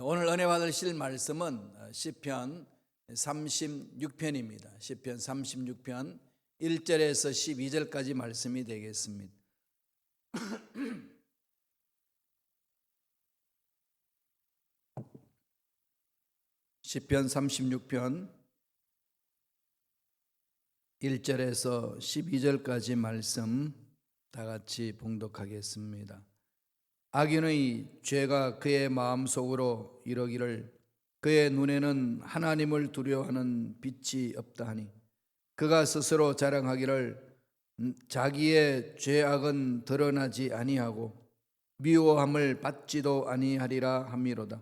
오늘 은혜 받으실 말씀은 시편 36편입니다. 시편 36편 1절에서 12절까지 말씀이 되겠습니다. 시편 36편 1절에서 12절까지 말씀 다 같이 봉독하겠습니다. 악인의 죄가 그의 마음속으로 이러기를 그의 눈에는 하나님을 두려워하는 빛이 없다 하니 그가 스스로 자랑하기를 음, 자기의 죄악은 드러나지 아니하고 미워함을 받지도 아니하리라 함이로다.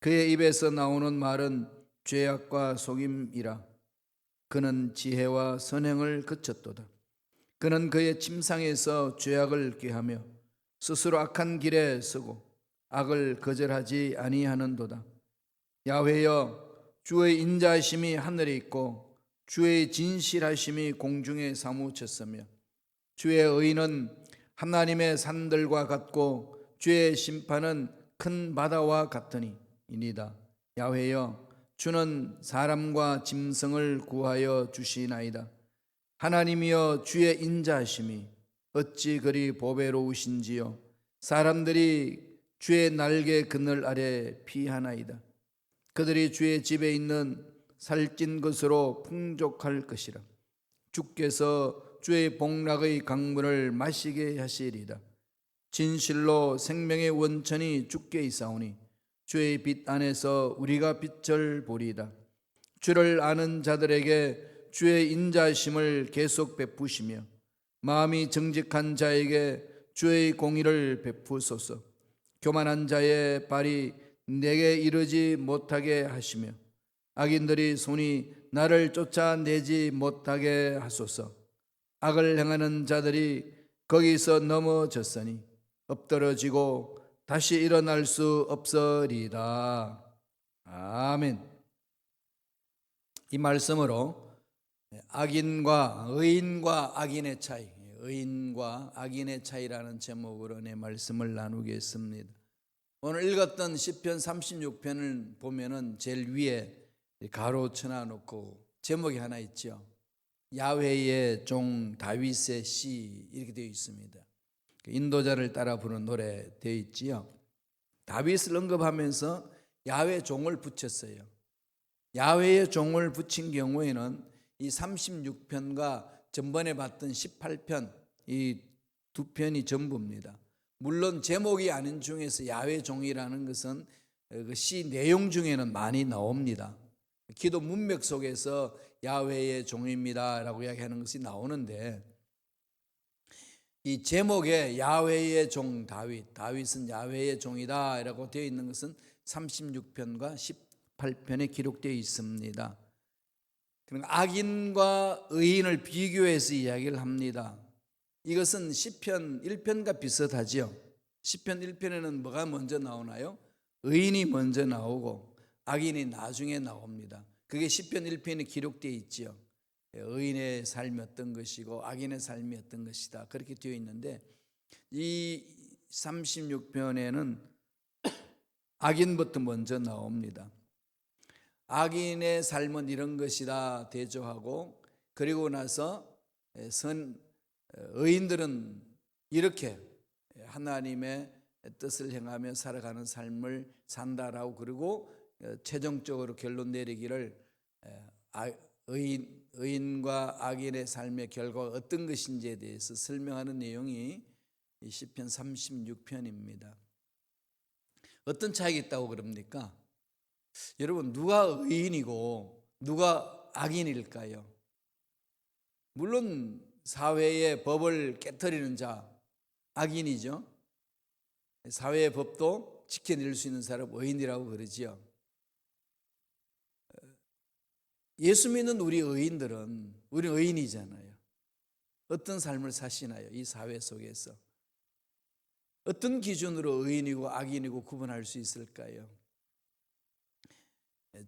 그의 입에서 나오는 말은 죄악과 속임이라. 그는 지혜와 선행을 그쳤도다. 그는 그의 침상에서 죄악을 꾀하며 스스로 악한 길에 서고 악을 거절하지 아니하는도다. 야훼여 주의 인자하심이 하늘에 있고 주의 진실하심이 공중에 사무쳤으며 주의 의는 하나님의 산들과 같고 주의 심판은 큰 바다와 같으니 이니다. 야훼여 주는 사람과 짐승을 구하여 주시나이다. 하나님이여 주의 인자하심이 어찌 그리 보배로우신지요? 사람들이 주의 날개 그늘 아래 피하나이다. 그들이 주의 집에 있는 살찐 것으로 풍족할 것이라. 주께서 주의 복락의 강물을 마시게 하시리다. 진실로 생명의 원천이 주께 있사오니 주의 빛 안에서 우리가 빛을 보리다. 주를 아는 자들에게 주의 인자심을 계속 베푸시며 마음이 정직한 자에게 주의 공의를 베푸소서. 교만한 자의 발이 내게 이르지 못하게 하시며 악인들이 손이 나를 쫓아내지 못하게 하소서. 악을 행하는 자들이 거기서 넘어졌으니 엎드러지고 다시 일어날 수 없으리다. 아멘. 이 말씀으로 악인과 의인과 악인의 차이, 의인과 악인의 차이라는 제목으로 내 말씀을 나누겠습니다. 오늘 읽었던 시편 36편을 보면은 제일 위에 가로 쳐놔 놓고 제목이 하나 있죠. 야훼의 종 다윗의 시 이렇게 되어 있습니다. 그 인도자를 따라 부른 노래 되어 있지요. 다윗을 언급하면서 야훼 종을 붙였어요. 야훼의 종을 붙인 경우에는 이 36편과 전번에 봤던 18편 이 두 편이 전부입니다. 물론 제목이 아닌 중에서 야외 종이라는 것은 그시 내용 중에는 많이 나옵니다. 기도 문맥 속에서 야외의 종입니다라고 이야기하는 것이 나오는데 이 제목에 야외의 종 다윗, 다윗은 야외의 종이다라고 되어 있는 것은 36편과 18편에 기록되어 있습니다. 그러니까 악인과 의인을 비교해서 이야기를 합니다. 이것은 시편 1편과 비슷하지요. 시편 1편에는 뭐가 먼저 나오나요? 의인이 먼저 나오고 악인이 나중에 나옵니다. 그게 시편 1편에 기록되어 있지요. 의인의 삶이 어떤 것이고 악인의 삶이 어떤 것이다. 그렇게 되어 있는데 이 36편에는 악인부터 먼저 나옵니다. 악인의 삶은 이런 것이다 대조하고 그리고 나서 선 의인들은 이렇게 하나님의 뜻을 행하며 살아가는 삶을 산다라고 그리고 최종적으로 결론 내리기를 의인 의인과 악인의 삶의 결과가 어떤 것인지에 대해서 설명하는 내용이 시편 36편입니다. 어떤 차이가 있다고 그럽니까? 여러분 누가 의인이고 누가 악인일까요? 물론 사회의 법을 깨뜨리는 자 악인이죠. 사회의 법도 지켜낼 수 있는 사람 의인이라고 그러지요. 예수 믿는 우리 의인들은 우리 의인이잖아요. 어떤 삶을 사시나요? 이 사회 속에서 어떤 기준으로 의인이고 악인이고 구분할 수 있을까요?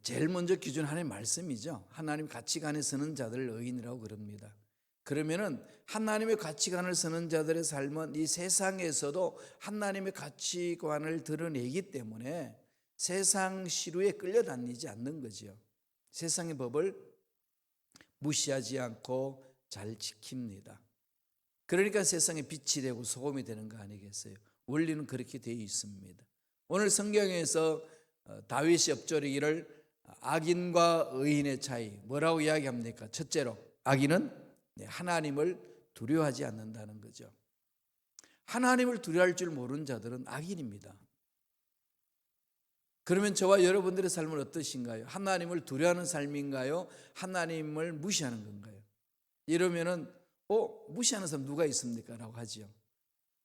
제일 먼저 기준 하나님 말씀이죠. 하나님 가치관에 서는 자들을 의인이라고 그럽니다. 그러면은 하나님의 가치관을 서는 자들의 삶은 이 세상에서도 하나님의 가치관을 드러내기 때문에 세상 시루에 끌려다니지 않는 거지요. 세상의 법을 무시하지 않고 잘 지킵니다. 그러니까 세상에 빛이 되고 소금이 되는 거 아니겠어요? 원리는 그렇게 되어 있습니다. 오늘 성경에서 어, 다윗이 엎조리기를 악인과 의인의 차이 뭐라고 이야기합니까? 첫째로 악인은 네, 하나님을 두려워하지 않는다는 거죠. 하나님을 두려워할 줄 모르는 자들은 악인입니다. 그러면 저와 여러분들의 삶은 어떠신가요? 하나님을 두려워하는 삶인가요? 하나님을 무시하는 건가요? 이러면은 어 무시하는 사람 누가 있습니까? 라고 하지요.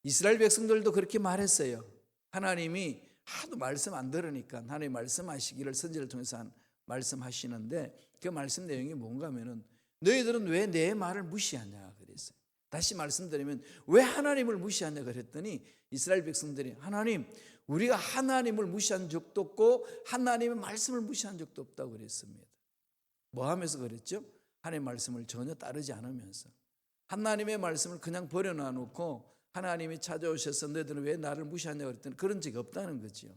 이스라엘 백성들도 그렇게 말했어요. 하나님이 하도 말씀 안 들으니까 하나님 말씀하시기를 선지를 통해서 한- 말씀하시는데 그 말씀 내용이 뭔가 하면은 너희들은 왜 내 말을 무시하냐 그랬어요. 다시 말씀드리면 왜 하나님을 무시하냐 그랬더니 이스라엘 백성들이 하나님 우리가 하나님을 무시한 적도 없고 하나님의 말씀을 무시한 적도 없다고 그랬습니다. 뭐 하면서 그랬죠? 하나님의 말씀을 전혀 따르지 않으면서 하나님의 말씀을 그냥 버려놔 놓고 하나님이 찾아오셔서 너희들은 왜 나를 무시하냐 그랬더니 그런 적이 없다는 거지요.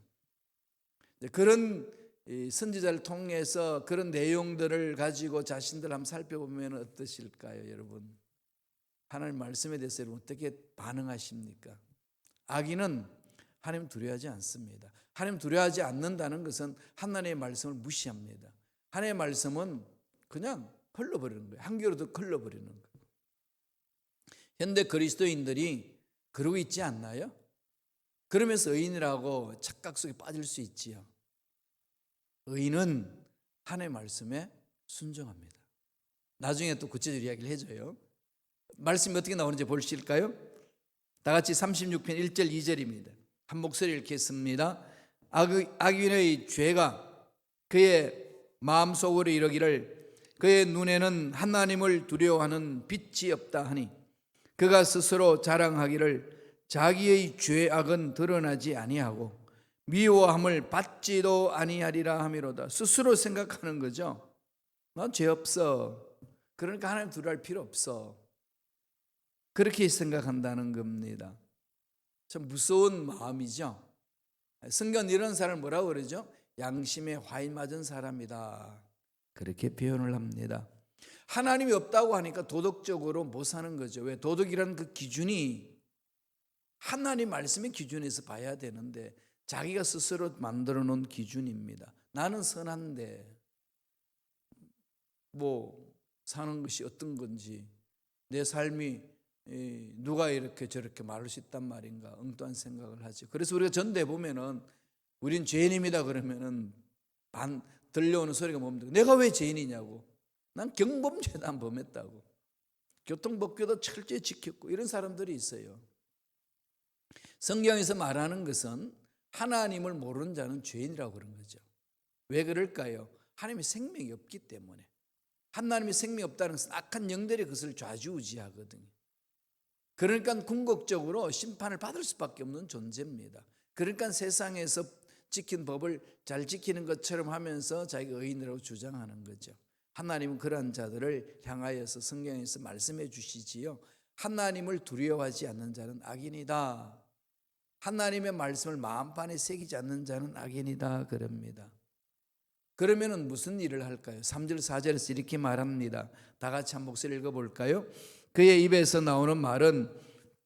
그런 이 선지자를 통해서 그런 내용들을 가지고 자신들 한번 살펴보면 어떠실까요, 여러분? 하나님 말씀에 대해서 여러분 어떻게 반응하십니까? 악인은 하나님 두려워하지 않습니다. 하나님 두려워하지 않는다는 것은 하나님의 말씀을 무시합니다. 하나님의 말씀은 그냥 흘러버리는 거예요. 한 귀로도 흘러버리는 거예요. 현대 그리스도인들이 그러고 있지 않나요? 그러면서 의인이라고 착각 속에 빠질 수 있지요. 의인은 하나님의 말씀에 순종합니다. 나중에 또 구체적으로 이야기를 해줘요. 말씀이 어떻게 나오는지 보실까요? 다 같이 36편 1절 2절입니다. 한 목소리 읽겠습니다. 악- 악인의 죄가 그의 마음속으로 이르기를 그의 눈에는 하나님을 두려워하는 빛이 없다 하니 그가 스스로 자랑하기를 자기의 죄악은 드러나지 아니하고 미워함을 받지도 아니하리라 하미로다. 스스로 생각하는 거죠. 난 죄 없어. 그러니까 하나님 두려워할 필요 없어. 그렇게 생각한다는 겁니다. 참 무서운 마음이죠. 성경 이런 사람을 뭐라고 그러죠? 양심에 화인 맞은 사람이다. 그렇게 표현을 합니다. 하나님이 없다고 하니까 도덕적으로 못 사는 거죠. 왜 도덕이라는 그 기준이 하나님 말씀의 기준에서 봐야 되는데 자기가 스스로 만들어 놓은 기준입니다. 나는 선한데 뭐 사는 것이 어떤 건지 내 삶이 이, 누가 이렇게 저렇게 말할 수 있단 말인가 엉뚱한 생각을 하죠. 그래서 우리가 전대 보면은 우린 죄인입니다 그러면은 반 들려오는 소리가 뭡니까? 내가 왜 죄인이냐고. 난 경범죄도 안 범했다고. 교통법규도 철저히 지켰고 이런 사람들이 있어요. 성경에서 말하는 것은 하나님을 모르는 자는 죄인이라고 그런 거죠. 왜 그럴까요? 하나님의 생명이 없기 때문에. 하나님의 생명이 없다는 것은 악한 영들이 그것을 좌지우지하거든요. 그러니까 궁극적으로 심판을 받을 수밖에 없는 존재입니다. 그러니까 세상에서 지킨 법을 잘 지키는 것처럼 하면서 자기가 의인이라고 주장하는 거죠. 하나님은 그러한 자들을 향하여서 성경에서 말씀해 주시지요. 하나님을 두려워하지 않는 자는 악인이다. 하나님의 말씀을 마음판에 새기지 않는 자는 악인이다. 그럽니다. 그러면은 무슨 일을 할까요? 3절 4절에서 이렇게 말합니다. 다 같이 한 목소리 읽어 볼까요? 그의 입에서 나오는 말은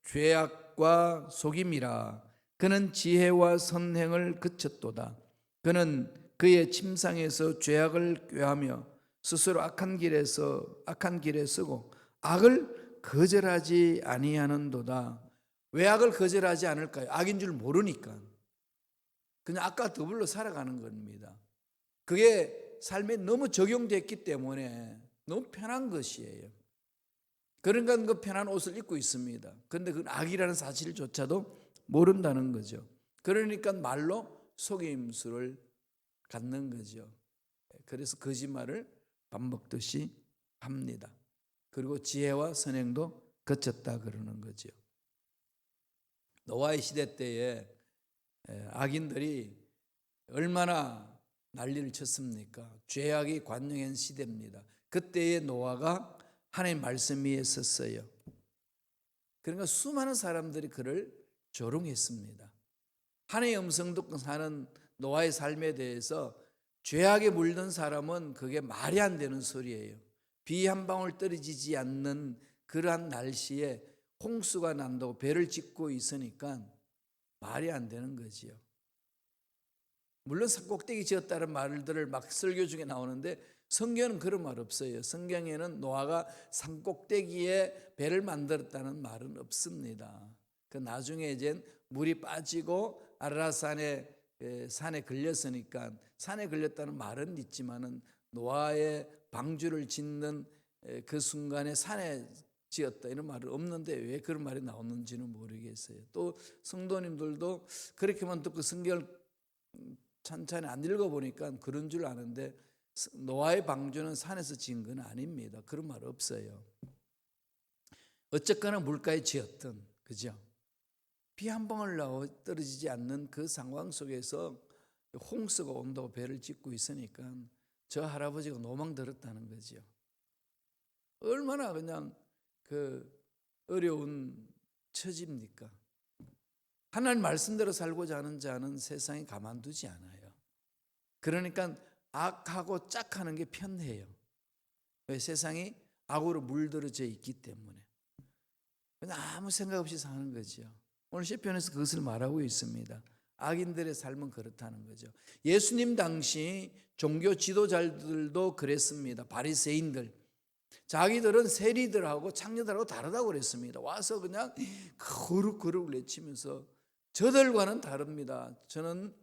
죄악과 속임이라. 그는 지혜와 선행을 그쳤도다. 그는 그의 침상에서 죄악을 꾀하며 스스로 악한 길에서 악한 길에 쓰고 악을 거절하지 아니하는도다. 왜 악을 거절하지 않을까요? 악인 줄 모르니까. 그냥 악과 더불어 살아가는 겁니다. 그게 삶에 너무 적용됐기 때문에 너무 편한 것이에요. 그러니까 그 편한 옷을 입고 있습니다. 그런데 그 악이라는 사실조차도 모른다는 거죠. 그러니까 말로 속임수를 갖는 거죠. 그래서 거짓말을 밥 먹듯이 합니다. 그리고 지혜와 선행도 거쳤다 그러는 거죠. 노아의 시대 때에 악인들이 얼마나 난리를 쳤습니까? 죄악이 관영한 시대입니다. 그때의 노아가 하나님 말씀 위에 섰어요. 그러니까 수많은 사람들이 그를 조롱했습니다. 하나님의 음성 듣고 사는 노아의 삶에 대해서 죄악에 물든 사람은 그게 말이 안 되는 소리예요. 비 한 방울 떨어지지 않는 그러한 날씨에 홍수가 난다고 배를 짓고 있으니까 말이 안 되는 거지요. 물론 산꼭대기 지었다는 말들을 막 설교 중에 나오는데 성경은 그런 말 없어요. 성경에는 노아가 산 꼭대기에 배를 만들었다는 말은 없습니다. 그 나중에 이제 물이 빠지고 아라산에 에, 산에 걸렸으니까 산에 걸렸다는 말은 있지만은 노아의 방주를 짓는 에, 그 순간에 산에 지었다 이런 말은 없는데 왜 그런 말이 나오는지는 모르겠어요. 또 성도님들도 그렇게만 듣고 성경을 찬찬히 안 읽어보니까 그런 줄 아는데 노아의 방주는 산에서 지은 건 아닙니다. 그런 말 없어요. 어쨌거나 물가에 지었던 그죠? 비 한 방울 나오 떨어지지 않는 그 상황 속에서 홍수가 온다고 배를 짓고 있으니까 저 할아버지가 노망 들었다는 거죠. 얼마나 그냥 그 어려운 처지입니까? 하나님 말씀대로 살고자 하는 자는 세상에 가만두지 않아요. 그러니까 악하고 짝하는 게 편해요. 왜 세상이 악으로 물들어져 있기 때문에. 그냥 아무 생각 없이 사는 거죠. 오늘 시편에서 그것을 말하고 있습니다. 악인들의 삶은 그렇다는 거죠. 예수님 당시 종교 지도자들도 그랬습니다. 바리새인들. 자기들은 세리들하고 창녀들하고 다르다고 그랬습니다. 와서 그냥 거룩 거룩 외치면서 저들과는 다릅니다. 저는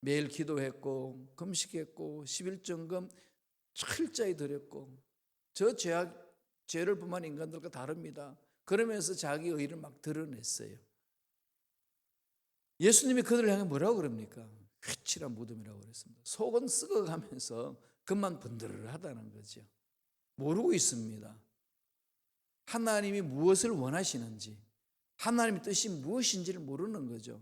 매일 기도했고 금식했고 11정금 철저히 드렸고 저 죄악 죄를 범한 인간들과 다릅니다. 그러면서 자기 의를 막 드러냈어요. 예수님이 그들을 향해 뭐라고 그럽니까? 휘칠한 무덤이라고 그랬습니다. 속은 썩어가면서 그만 번들하다는 거죠. 모르고 있습니다. 하나님이 무엇을 원하시는지, 하나님의 뜻이 무엇인지를 모르는 거죠.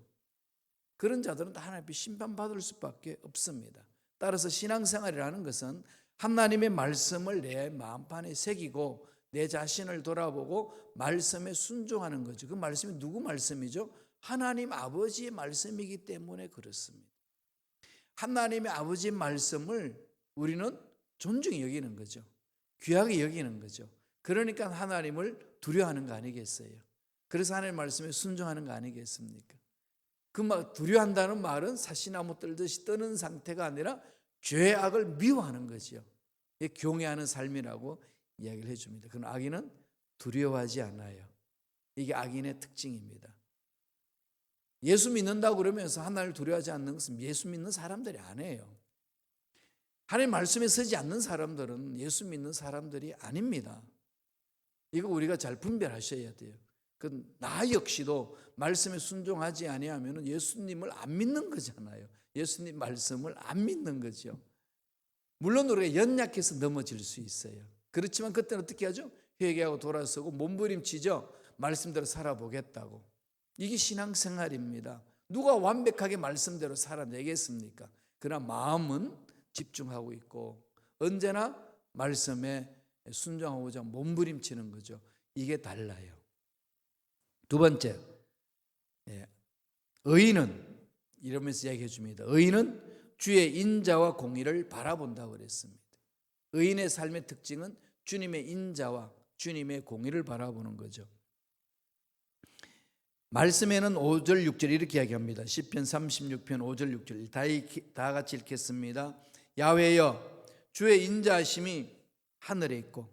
그런 자들은 다 하나님 앞에 심판받을 수밖에 없습니다. 따라서 신앙생활이라는 것은 하나님의 말씀을 내 마음판에 새기고 내 자신을 돌아보고 말씀에 순종하는 거죠. 그 말씀이 누구 말씀이죠? 하나님 아버지의 말씀이기 때문에 그렇습니다. 하나님의 아버지의 말씀을 우리는 존중히 여기는 거죠. 귀하게 여기는 거죠. 그러니까 하나님을 두려워하는 거 아니겠어요? 그래서 하나님의 말씀에 순종하는 거 아니겠습니까? 그 두려워한다는 말은 사시나무 떨듯이 떠는 상태가 아니라 죄악을 미워하는 거지요. 경외하는 삶이라고 이야기를 해줍니다. 그건 악인은 두려워하지 않아요. 이게 악인의 특징입니다. 예수 믿는다고 그러면서 하나님을 두려워하지 않는 것은 예수 믿는 사람들이 아니에요. 하나님 말씀에 서지 않는 사람들은 예수 믿는 사람들이 아닙니다. 이거 우리가 잘 분별하셔야 돼요. 그나 역시도 말씀에 순종하지 아니하면 예수님을 안 믿는 거잖아요. 예수님 말씀을 안 믿는 거죠. 물론 우리가 연약해서 넘어질 수 있어요. 그렇지만 그때는 어떻게 하죠? 회개하고 돌아서고 몸부림치죠. 말씀대로 살아보겠다고. 이게 신앙생활입니다. 누가 완벽하게 말씀대로 살아내겠습니까? 그러나 마음은 집중하고 있고 언제나 말씀에 순종하고자 몸부림치는 거죠. 이게 달라요. 두 번째, 예, 의인은 이러면서 이야기해 줍니다. 의인은 주의 인자와 공의를 바라본다고 그랬습니다. 의인의 삶의 특징은 주님의 인자와 주님의 공의를 바라보는 거죠. 말씀에는 5절 6절 이렇게 이야기합니다. 10편 36편 5절 6절 다, 다 같이 읽겠습니다. 야외여 주의 인자하심이 하늘에 있고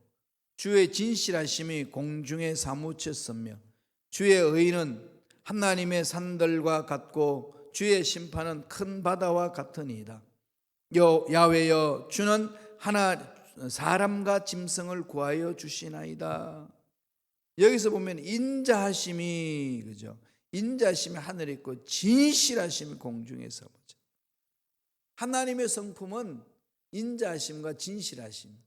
주의 진실하심이 공중에 사무쳤으며 주의 의는 하나님의 산들과 같고 주의 심판은 큰 바다와 같으니이다. 여 야외여 주는 하나 사람과 짐승을 구하여 주시나이다. 여기서 보면 인자하심이 그죠? 인자하심이 하늘에 있고 진실하심이 공중에서 보죠. 하나님의 성품은 인자하심과 진실하심,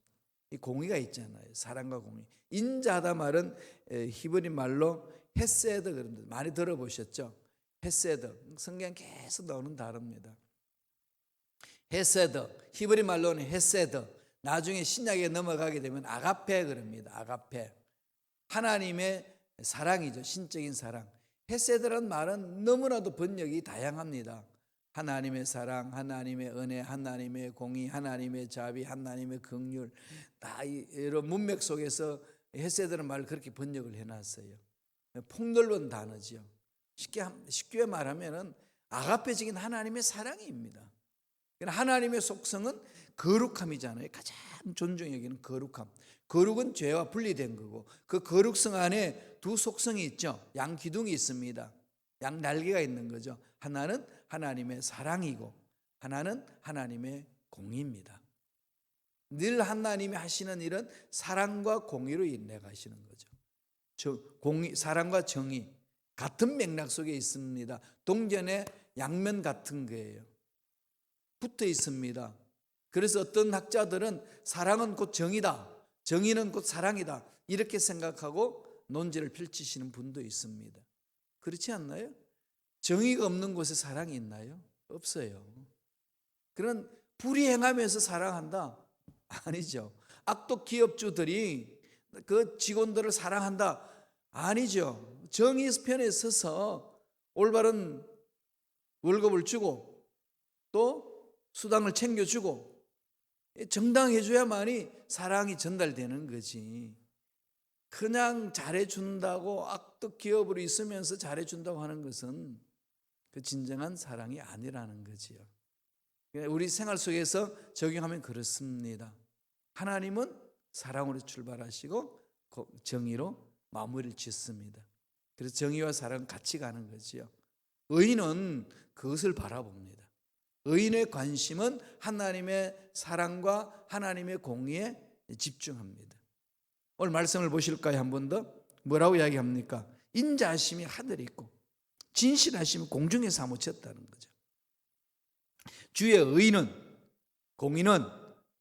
이 공의가 있잖아요. 사랑과 공의. 인자하다 말은 히브리 말로 헤세드 그런 많이 들어보셨죠? 헤세드 성경 계속 나오는 단어입니다. 헤세드 히브리 말로는 헤세드 나중에 신약에 넘어가게 되면 아가페 그럽니다. 아가페 하나님의 사랑이죠. 신적인 사랑. 헤세드란 말은 너무나도 번역이 다양합니다. 하나님의 사랑, 하나님의 은혜, 하나님의 공의, 하나님의 자비, 하나님의 긍휼 다 이- 이런 문맥 속에서 헤세드는 말을 그렇게 번역을 해놨어요. 폭넓은 단어지요. 쉽게 함- 쉽게 말하면은 아가페적인 하나님의 사랑입니다. 그러나 하나님의 속성은 거룩함이잖아요. 가장 존중 여기는 거룩함. 거룩은 죄와 분리된 거고 그 거룩성 안에 두 속성이 있죠. 양 기둥이 있습니다. 양 날개가 있는 거죠. 하나는 하나님의 사랑이고 하나는 하나님의 공의입니다. 늘 하나님이 하시는 일은 사랑과 공의로 인해 가시는 거죠. 저 공의 사랑과 정의 같은 맥락 속에 있습니다. 동전의 양면 같은 거예요. 붙어 있습니다. 그래서 어떤 학자들은 사랑은 곧 정의다. 정의는 곧 사랑이다. 이렇게 생각하고 논지를 펼치시는 분도 있습니다. 그렇지 않나요? 정의가 없는 곳에 사랑이 있나요? 없어요. 그런 불이 행하면서 사랑한다? 아니죠. 악독 기업주들이 그 직원들을 사랑한다? 아니죠. 정의 편에 서서 올바른 월급을 주고 또 수당을 챙겨주고 정당해줘야만이 사랑이 전달되는 거지. 그냥 잘해준다고 악덕 기업으로 있으면서 잘해준다고 하는 것은 그 진정한 사랑이 아니라는 거지요. 우리 생활 속에서 적용하면 그렇습니다. 하나님은 사랑으로 출발하시고 정의로 마무리를 짓습니다. 그래서 정의와 사랑은 같이 가는 거지요. 의인은 그것을 바라봅니다. 의인의 관심은 하나님의 사랑과 하나님의 공의에 집중합니다. 오늘 말씀을 보실까요? 한 번 더. 뭐라고 이야기합니까? 인자하심이 하늘에 있고 진실하심이 공중에 사무쳤다는 거죠. 주의 의는 공의는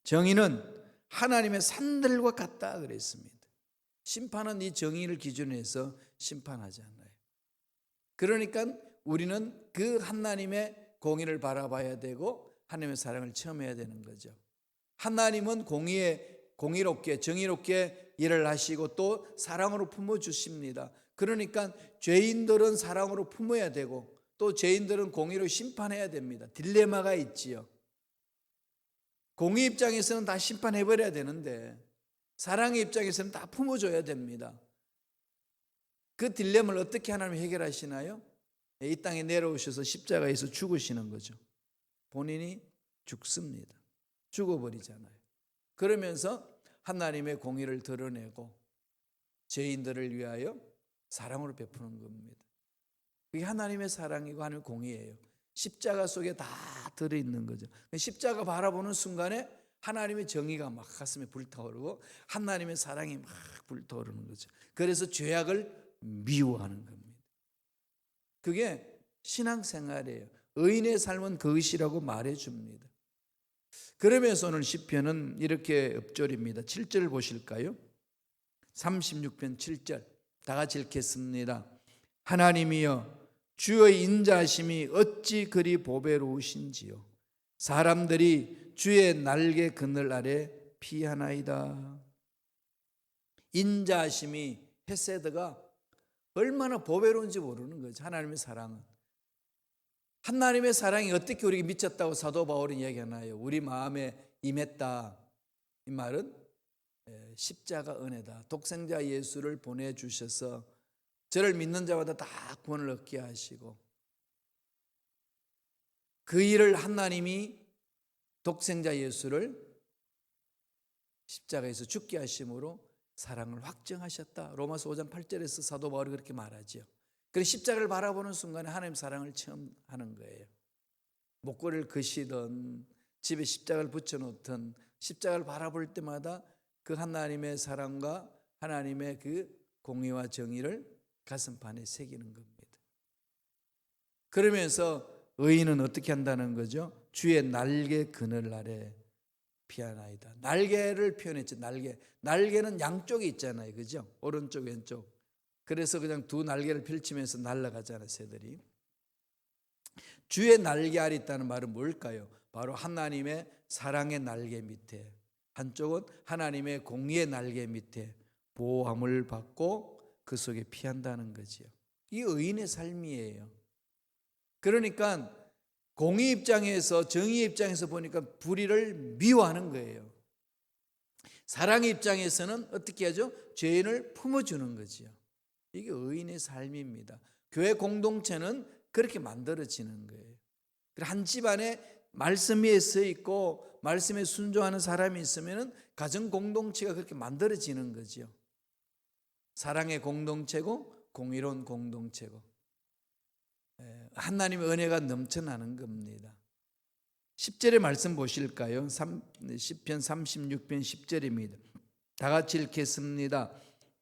정의는 하나님의 산들과 같다 그랬습니다. 심판은 이 정의를 기준으로 해서 심판하지 않아요. 그러니까 우리는 그 하나님의 공의를 바라봐야 되고 하나님의 사랑을 체험해야 되는 거죠. 하나님은 공의에 공의롭게 정의롭게 일을 하시고 또 사랑으로 품어 주십니다. 그러니까 죄인들은 사랑으로 품어야 되고 또 죄인들은 공의로 심판해야 됩니다. 딜레마가 있지요. 공의 입장에서는 다 심판해 버려야 되는데 사랑의 입장에서는 다 품어 줘야 됩니다. 그 딜레마를 어떻게 하나님 해결하시나요? 이 땅에 내려오셔서 십자가에서 죽으시는 거죠. 본인이 죽습니다. 죽어버리잖아요. 그러면서 하나님의 공의를 드러내고 죄인들을 위하여 사랑으로 베푸는 겁니다. 그게 하나님의 사랑이고 하나님의 공의예요. 십자가 속에 다 들어있는 거죠. 십자가 바라보는 순간에 하나님의 정의가 막 가슴에 불타오르고 하나님의 사랑이 막 불타오르는 거죠. 그래서 죄악을 미워하는 겁니다. 그게 신앙생활이에요. 의인의 삶은 그것이라고 말해 줍니다. 그러면서 오늘 시편은 이렇게 읊조립니다. 7절 보실까요? 36편 7절 다 같이 읽겠습니다. 하나님이여 주의 인자심이 어찌 그리 보배로우신지요 사람들이 주의 날개 그늘 아래 피하나이다. 인자심이 헤세드가 얼마나 보배로운지 모르는 거죠. 하나님의 사랑은. 하나님의 사랑이 어떻게 우리에게 미쳤다고 사도 바울은 이야기하나요? 우리 마음에 임했다. 이 말은 십자가 은혜다. 독생자 예수를 보내주셔서 저를 믿는 자마다 다 구원을 얻게 하시고 그 일을 하나님이 독생자 예수를 십자가에서 죽게 하심으로 사랑을 확정하셨다. 로마서 5장 8절에서 사도 바울이 그렇게 말하지요. 그 십자가를 바라보는 순간에 하나님 사랑을 체험 하는 거예요. 목걸이를 그시든 집에 십자가를 붙여놓든 십자가를 바라볼 때마다 그 하나님의 사랑과 하나님의 그 공의와 정의를 가슴판에 새기는 겁니다. 그러면서 의인은 어떻게 한다는 거죠? 주의 날개 그늘 아래 피하나이다. 날개를 표현했죠. 날개. 날개는 양쪽에 있잖아요. 그죠? 오른쪽 왼쪽. 그래서 그냥 두 날개를 펼치면서 날아가잖아요. 새들이. 주의 날개 아래 있다는 말은 뭘까요? 바로 하나님의 사랑의 날개 밑에 한쪽은 하나님의 공의의 날개 밑에 보호함을 받고 그 속에 피한다는 거지요. 이 의인의 삶이에요. 그러니까 공의 입장에서 정의 입장에서 보니까 불의를 미워하는 거예요. 사랑의 입장에서는 어떻게 하죠? 죄인을 품어주는 거지요. 이게 의인의 삶입니다. 교회 공동체는 그렇게 만들어지는 거예요. 한 집안에 말씀 위에 서 있고 말씀에 순종하는 사람이 있으면 가정 공동체가 그렇게 만들어지는 거죠. 사랑의 공동체고 공의로운 공동체고 예, 하나님의 은혜가 넘쳐나는 겁니다. 10절의 말씀 보실까요? 10편 36편 10절입니다. 다 같이 읽겠습니다.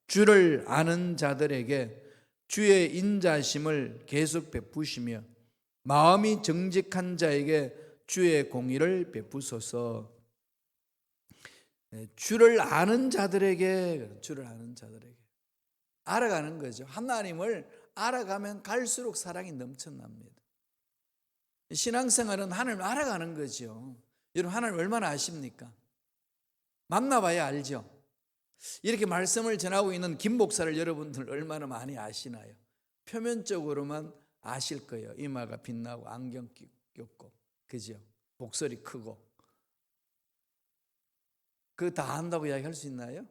주를 아는 자들에게 주의 인자심을 계속 베푸시며 마음이 정직한 자에게 주의 공의를 베푸소서. 네, 주를 아는 자들에게 주를 아는 자들에게 알아가는 거죠. 하나님을 알아가면 갈수록 사랑이 넘쳐납니다. 신앙생활은 하나님을 알아가는 거죠. 여러분 하나님 얼마나 아십니까? 만나봐야 알죠. 이렇게 말씀을 전하고 있는 김 목사를 여러분들 얼마나 많이 아시나요? 표면적으로만 아실 거예요. 이마가 빛나고 안경 꼈고 그죠? 목소리 크고 그 다 안다고 이야기할 수 있나요?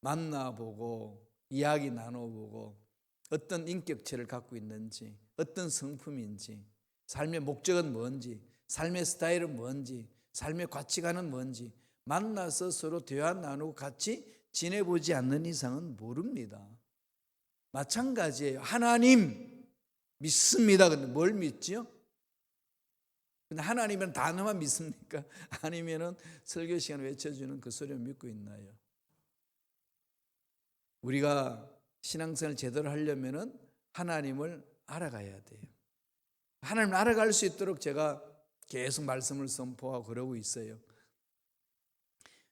만나보고 이야기 나눠보고 어떤 인격체를 갖고 있는지 어떤 성품인지 삶의 목적은 뭔지 삶의 스타일은 뭔지 삶의 가치관은 뭔지 만나서 서로 대화 나누고 같이 지내보지 않는 이상은 모릅니다. 마찬가지예요. 하나님 믿습니다. 근데 뭘 믿지요? 근데 하나님은 단어만 믿습니까? 아니면은 설교 시간 외쳐주는 그 소리를 믿고 있나요? 우리가 신앙생활 제대로 하려면은 하나님을 알아가야 돼요. 하나님을 알아갈 수 있도록 제가 계속 말씀을 선포하고 그러고 있어요.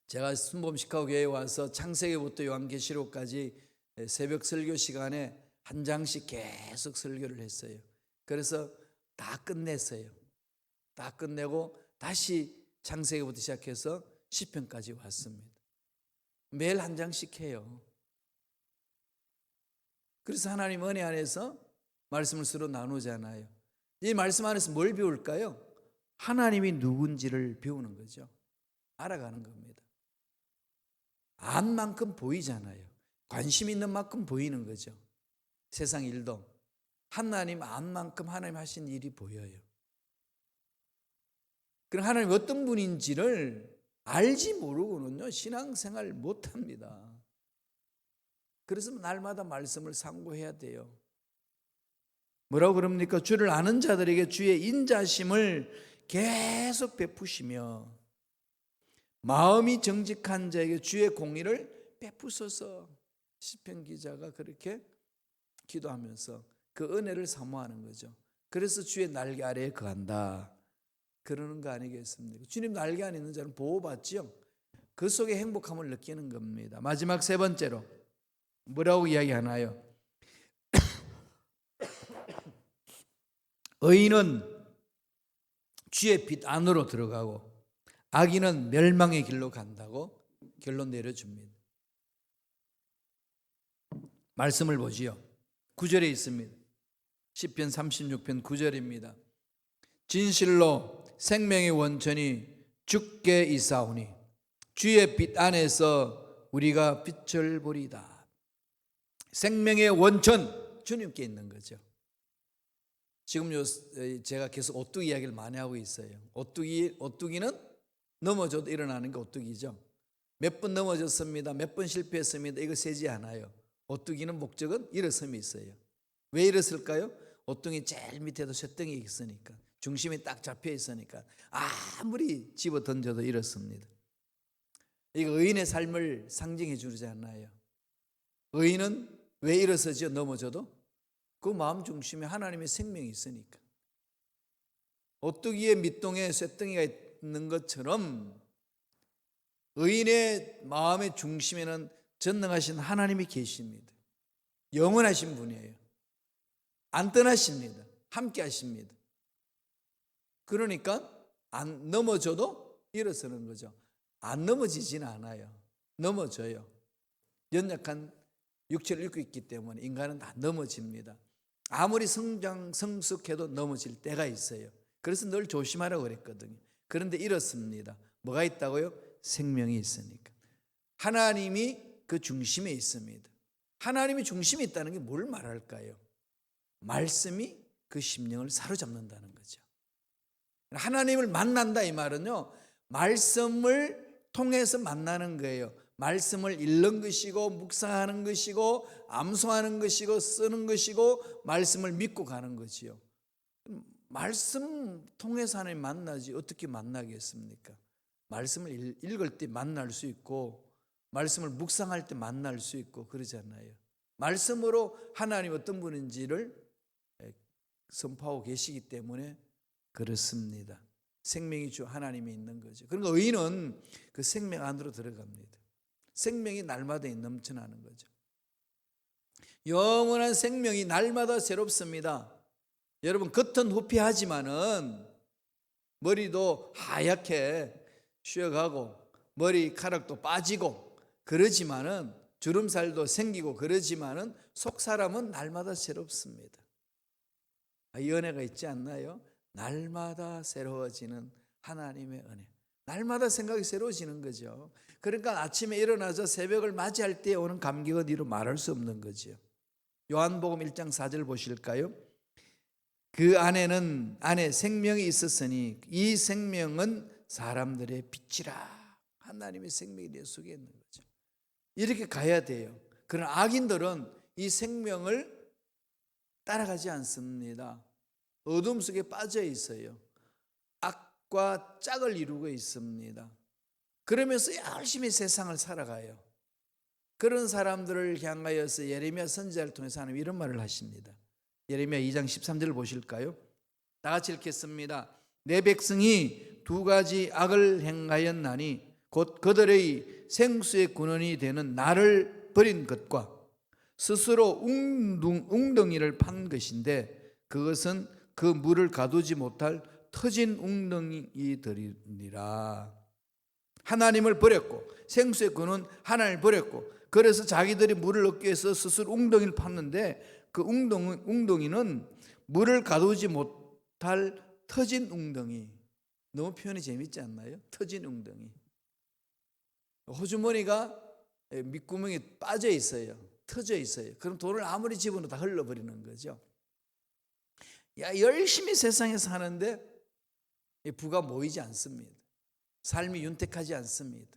제가 순범 시카고 교회에 와서 창세기부터 요한계시록까지 새벽 설교 시간에 한 장씩 계속 설교를 했어요. 그래서 다 끝냈어요. 다 끝내고 다시 창세기부터 시작해서 시편까지 왔습니다. 매일 한 장씩 해요. 그래서 하나님 은혜 안에서 말씀을 서로 나누잖아요. 이 말씀 안에서 뭘 배울까요? 하나님이 누군지를 배우는 거죠. 알아가는 겁니다. 안 만큼 보이잖아요. 관심 있는 만큼 보이는 거죠. 세상 일도. 하나님 안 만큼 하나님 하신 일이 보여요. 그럼 하나님 어떤 분인지를 알지 모르고는요, 신앙생활 못 합니다. 그래서 날마다 말씀을 상고해야 돼요. 뭐라고 그럽니까? 주를 아는 자들에게 주의 인자심을 계속 베푸시며 마음이 정직한 자에게 주의 공의를 베푸소서 시편 기자가 그렇게 기도하면서 그 은혜를 사모하는 거죠. 그래서 주의 날개 아래에 거한다. 그러는 거 아니겠습니까? 주님 날개 안에 있는 자는 보호받지요. 그 속에 행복함을 느끼는 겁니다. 마지막 세 번째로 뭐라고 이야기하나요? 의인은 주의 빛 안으로 들어가고 악인은 멸망의 길로 간다고 결론 내려줍니다. 말씀을 보지요. 9절에 있습니다. 10편 36편 9절입니다. 진실로 생명의 원천이 죽게 이사오니 주의 빛 안에서 우리가 빛을 보리다. 생명의 원천 주님께 있는 거죠. 지금 요 제가 계속 오뚜기 이야기를 많이 하고 있어요. 오뚜기 오뚜기는 넘어져도 일어나는 게 오뚜기죠. 몇 번 넘어졌습니다. 몇 번 실패했습니다. 이거 세지 않아요. 오뚜기는 목적은 일어섬이 있어요. 왜 일었을까요? 오뚜기 제일 밑에도 쇠덩이 있으니까 중심이 딱 잡혀 있으니까 아무리 집어 던져도 일었습니다. 이거 의인의 삶을 상징해 주지 않나요? 의인은 왜 일어서죠? 넘어져도 그 마음 중심에 하나님의 생명이 있으니까. 오뚜기의 밑동에 쇠덩이가 있는 것처럼 의인의 마음의 중심에는 전능하신 하나님이 계십니다. 영원하신 분이에요. 안 떠나십니다. 함께 하십니다. 그러니까 안 넘어져도 일어서는 거죠. 안 넘어지지는 않아요. 넘어져요. 연약한 육체를 입고 있기 때문에 인간은 다 넘어집니다. 아무리 성장 성숙해도 넘어질 때가 있어요. 그래서 늘 조심하라고 그랬거든요. 그런데 이렇습니다. 뭐가 있다고요? 생명이 있으니까. 하나님이 그 중심에 있습니다. 하나님이 중심에 있다는 게 뭘 말할까요? 말씀이 그 심령을 사로잡는다는 거죠. 하나님을 만난다 이 말은요. 말씀을 통해서 만나는 거예요. 말씀을 읽는 것이고 묵상하는 것이고 암송하는 것이고 쓰는 것이고 말씀을 믿고 가는 거지요. 말씀 통해서 하나님 만나지 어떻게 만나겠습니까? 말씀을 읽- 읽을 때 만날 수 있고 말씀을 묵상할 때 만날 수 있고 그러잖아요. 말씀으로 하나님 어떤 분인지를 선포하고 계시기 때문에 그렇습니다. 생명이 주 하나님이 있는 거죠. 그러니까 의인은 그 생명 안으로 들어갑니다. 생명이 날마다 넘쳐나는 거죠. 영원한 생명이 날마다 새롭습니다. 여러분 겉은 후피하지만은 머리도 하얗게 쉬어가고 머리카락도 빠지고 그러지만은 주름살도 생기고 그러지만은 속 사람은 날마다 새롭습니다. 아, 이 은혜가 있지 않나요? 날마다 새로워지는 하나님의 은혜. 날마다 생각이 새로워지는 거죠. 그러니까 아침에 일어나서 새벽을 맞이할 때 오는 감격은 이루 말할 수 없는 거죠. 요한복음 1장 4절 보실까요? 그 안에는 안에 생명이 있었으니 이 생명은 사람들의 빛이라. 하나님의 생명이 내 속에 있는 거죠. 이렇게 가야 돼요. 그러나 악인들은 이 생명을 따라가지 않습니다. 어둠 속에 빠져 있어요. 악과 짝을 이루고 있습니다. 그러면서 열심히 세상을 살아가요. 그런 사람들을 향하여서 예레미야 선지자를 통해서 하나님 이런 말을 하십니다. 예레미야 2장 13절을 보실까요? 다 같이 읽겠습니다. 내 백성이 두 가지 악을 행하였나니 곧 그들의 생수의 근원이 되는 나를 버린 것과 스스로 웅둥, 웅덩이를 판 것인데 그것은 그 물을 가두지 못할 터진 웅덩이들이니라. 하나님을 버렸고 생수의 근원 하나님을 버렸고 그래서 자기들이 물을 얻기 위해서 스스로 웅덩이를 팠는데 그 웅덩이, 웅덩이는 물을 가두지 못할 터진 웅덩이. 너무 표현이 재밌지 않나요? 터진 웅덩이. 호주머니가 밑구멍에 빠져 있어요. 터져 있어요. 그럼 돈을 아무리 집어넣어도 다 흘러버리는 거죠. 야, 열심히 세상에 사는데 부가 모이지 않습니다. 삶이 윤택하지 않습니다.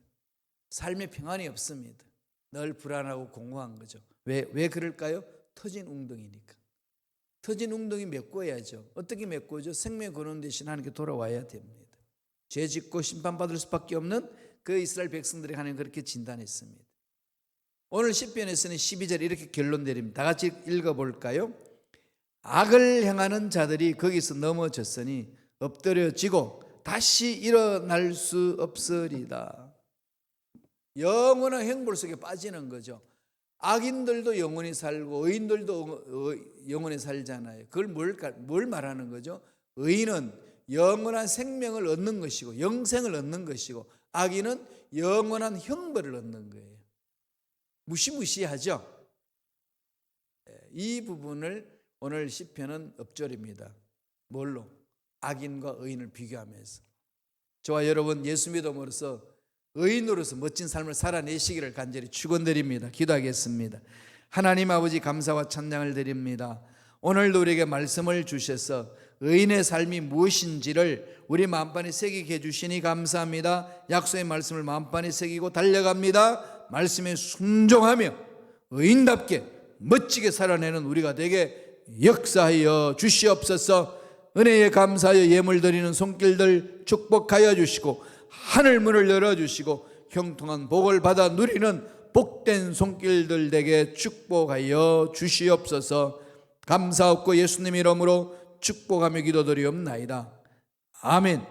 삶에 평안이 없습니다. 늘 불안하고 공허한 거죠. 왜, 왜 그럴까요? 터진 웅덩이니까. 터진 웅덩이 메꿔야죠. 어떻게 메꿔죠? 생명 근원 대신 하나님께 돌아와야 됩니다. 죄 짓고 심판받을 수밖에 없는 그 이스라엘 백성들이 하나님 그렇게 진단했습니다. 오늘 10편에서는 12절 이렇게 결론 내립니다. 다 같이 읽어볼까요? 악을 행하는 자들이 거기서 넘어졌으니 엎드려지고 다시 일어날 수 없으리다. 영원한 행볼 속에 빠지는 거죠. 악인들도 영원히 살고 의인들도 영원히 살잖아요. 그걸 뭘, 뭘 말하는 거죠? 의인은 영원한 생명을 얻는 것이고 영생을 얻는 것이고 악인은 영원한 형벌을 얻는 거예요. 무시무시하죠. 이 부분을 오늘 시편은 엎절입니다. 뭘로? 악인과 의인을 비교하면서 저와 여러분 예수 믿음으로써 의인으로서 멋진 삶을 살아내시기를 간절히 축원드립니다. 기도하겠습니다. 하나님 아버지 감사와 찬양을 드립니다. 오늘도 우리에게 말씀을 주셔서 의인의 삶이 무엇인지를 우리 마음판에 새기게 해주시니 감사합니다. 약속의 말씀을 마음판에 새기고 달려갑니다. 말씀에 순종하며 의인답게 멋지게 살아내는 우리가 되게 역사하여 주시옵소서 은혜에 감사하여 예물 드리는 손길들 축복하여 주시고 하늘 문을 열어 주시고 형통한 복을 받아 누리는 복된 손길들 되게 축복하여 주시옵소서 감사없고 예수님 이름으로 축복하며 기도드리옵나이다. 아멘.